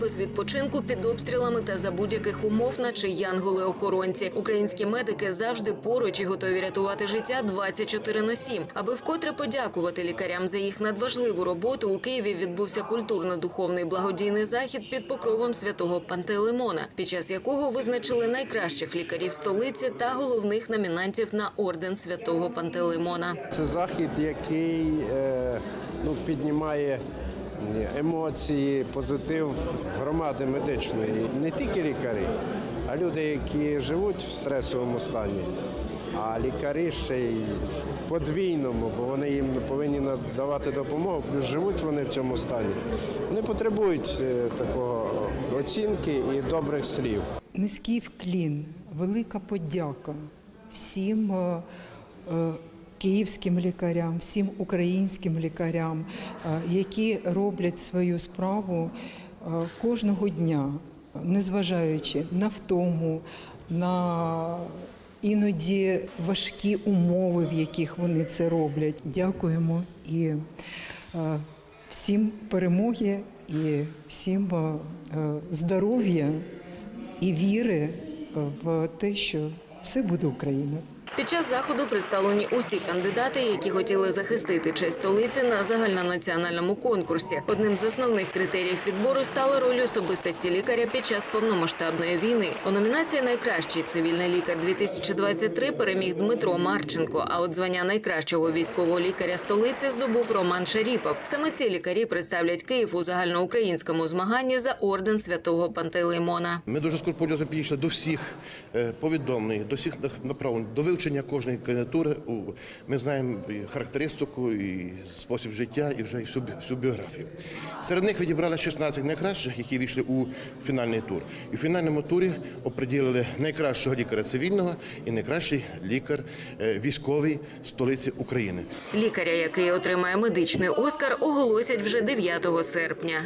без відпочинку під обстрілами та за будь-яких умов, наче янголи-охоронці. Українські медики завжди поруч і готові рятувати життя 24 на 7. Аби вкотре подякувати лікарям за їх надважливу роботу, у Києві відбувся культурно-духовний благодійний захід під покровом святого Пантелеймона, під час якого визначили найкращих лікарів столиці та головних номінантів на орден святого Пантелеймона. Це захід, який е, ну, піднімає емоції, позитив громади медичної. Не тільки лікарі, а люди, які живуть в стресовому стані, а лікарі ще й подвійному, бо вони їм повинні надавати допомогу, плюс живуть вони в цьому стані. Вони потребують е, такого оцінки і добрих слів. Низький вклін, велика подяка всім е, е, київським лікарям, всім українським лікарям, е, які роблять свою справу е, кожного дня, незважаючи на втому, на іноді важкі умови, в яких вони це роблять. Дякуємо і е, всім перемоги, і всім здоров'я і віри в те, що все буде Україна. Під час заходу представлені усі кандидати, які хотіли захистити честь столиці на загальнонаціональному конкурсі. Одним з основних критеріїв відбору стала роль особистості лікаря під час повномасштабної війни. У номінації Найкращий цивільний лікар 2023 переміг Дмитро Марченко. А от звання найкращого військового лікаря столиці здобув Роман Шаріпов. Саме ці лікарі представлять Київ у загальноукраїнському змаганні за орден святого Пантелеймона. Ми дуже скрупульозно підійшли до всіх е, повідомлень, до всіх направлень, до вивчення кожної кандидатури. Ми знаємо і характеристику, і спосіб життя, і вже і всю, всю біографію. Серед них відібрали 16 найкращих, які війшли у фінальний тур. І в фінальному турі оприділили найкращого лікаря цивільного і найкращий лікар е, військовий столиці України. Лікаря, який отримає медичний оскар, оголосять вже 9 серпня.